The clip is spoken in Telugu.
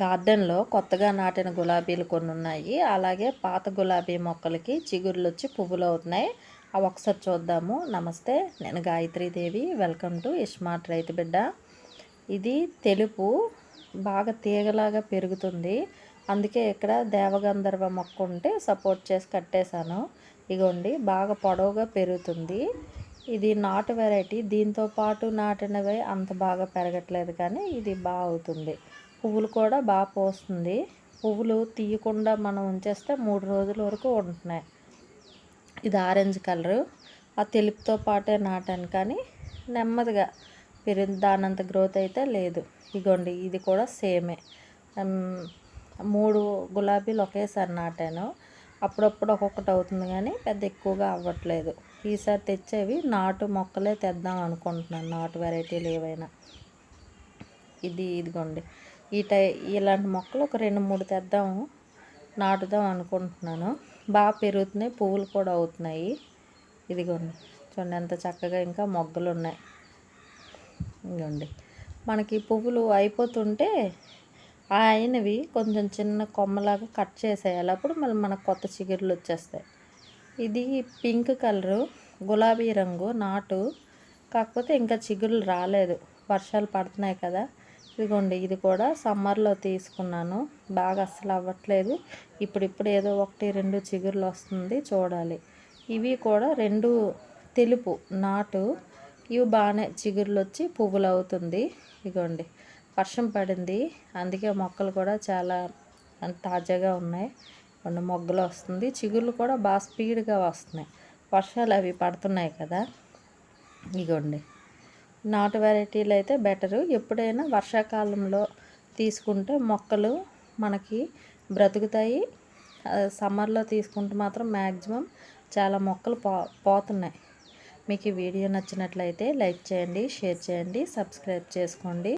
గార్డెన్లో కొత్తగా నాటిన గులాబీలు కొన్ని ఉన్నాయి అలాగే పాత గులాబీ మొక్కలకి చిగుర్లు వచ్చి పువ్వులు అవుతున్నాయి. అవి ఒకసారి చూద్దాము. నమస్తే నేను గాయత్రీదేవి. వెల్కమ్ టు ఇస్మార్ట్ రైతు బిడ్డ. ఇది తెలుపు బాగా తీగలాగా పెరుగుతుంది. అందుకే ఇక్కడ దేవగంధర్వ మొక్క ఉంటే సపోర్ట్ చేసి కట్టేశాను. ఇగోండి బాగా పొడవుగా పెరుగుతుంది. ఇది నాటు వెరైటీ. దీంతో పాటు నాటినవి అంత బాగా పెరగట్లేదు కానీ ఇది బాగా అవుతుంది. పువ్వులు కూడా బాగా పోస్తుంది. పువ్వులు తీయకుండా మనం ఉంచేస్తే మూడు రోజుల వరకు ఉంటున్నాయి. ఇది ఆరెంజ్ కలరు. ఆ తెలుపుతో పాటే నాటాను కానీ నెమ్మదిగా పెరి దానంత గ్రోత్ అయితే లేదు. ఇగోండి ఇది కూడా సేమే. మూడు గులాబీలు ఒకేసారి నాటాను. అప్పుడప్పుడు ఒక్కొక్కటి అవుతుంది కానీ పెద్ద ఎక్కువగా అవ్వట్లేదు. ఈసారి తెచ్చేవి నాటు మొక్కలే తెద్దాం అనుకుంటున్నాను. నాటు వెరైటీలు ఏవైనా. ఇది ఇదిగోండి. ఈ టై ఇలాంటి మొక్కలు ఒక రెండు మూడు తెద్దాము నాటుదాం అనుకుంటున్నాను. బాగా పెరుగుతున్నాయి పువ్వులు కూడా అవుతున్నాయి. ఇదిగోండి చూడండి ఎంత చక్కగా ఇంకా మొగ్గలు ఉన్నాయి ఇదిగోండి మనకి పువ్వులు అయిపోతుంటే ఆయనవి అయినవి కొంచెం చిన్న కొమ్మలాగా కట్ చేసేయాలి. అప్పుడు మళ్ళీ మనకు కొత్త చిగుర్లు వచ్చేస్తాయి. ఇది పింక్ కలరు గులాబీ రంగు నాటు. కాకపోతే ఇంకా చిగుర్లు రాలేదు. వర్షాలు పడుతున్నాయి కదా. ఇదిగోండి ఇది కూడా సమ్మర్లో తీసుకున్నాను. బాగా అస్సలు అవ్వట్లేదు. ఇప్పుడిప్పుడు ఏదో ఒకటి రెండు చిగుర్లు వస్తుంది చూడాలి. ఇవి కూడా రెండు తెలుపు నాటు. ఇవి బాగానే చిగుర్లు వచ్చి పువ్వులు అవుతుంది ఇగోండి వర్షం పడింది. అందుకే మొక్కలు కూడా చాలా తాజాగా ఉన్నాయి. కొన్ని మొగ్గలు వస్తుంది. చిగుర్లు కూడా బాగా స్పీడ్గా వస్తున్నాయి. వర్షాలు అవి పడుతున్నాయి కదా. ఇగోండి. నాటు వెరైటీలు అయితే బెటరు. ఎప్పుడైనా వర్షాకాలంలో తీసుకుంటే మొక్కలు మనకి బ్రతుకుతాయి. సమ్మర్లో తీసుకుంటే మాత్రం మ్యాక్సిమం చాలా మొక్కలు పో పోతున్నాయి. మీకు ఈ వీడియో నచ్చినట్లయితే లైక్ చేయండి షేర్ చేయండి సబ్స్క్రైబ్ చేసుకోండి.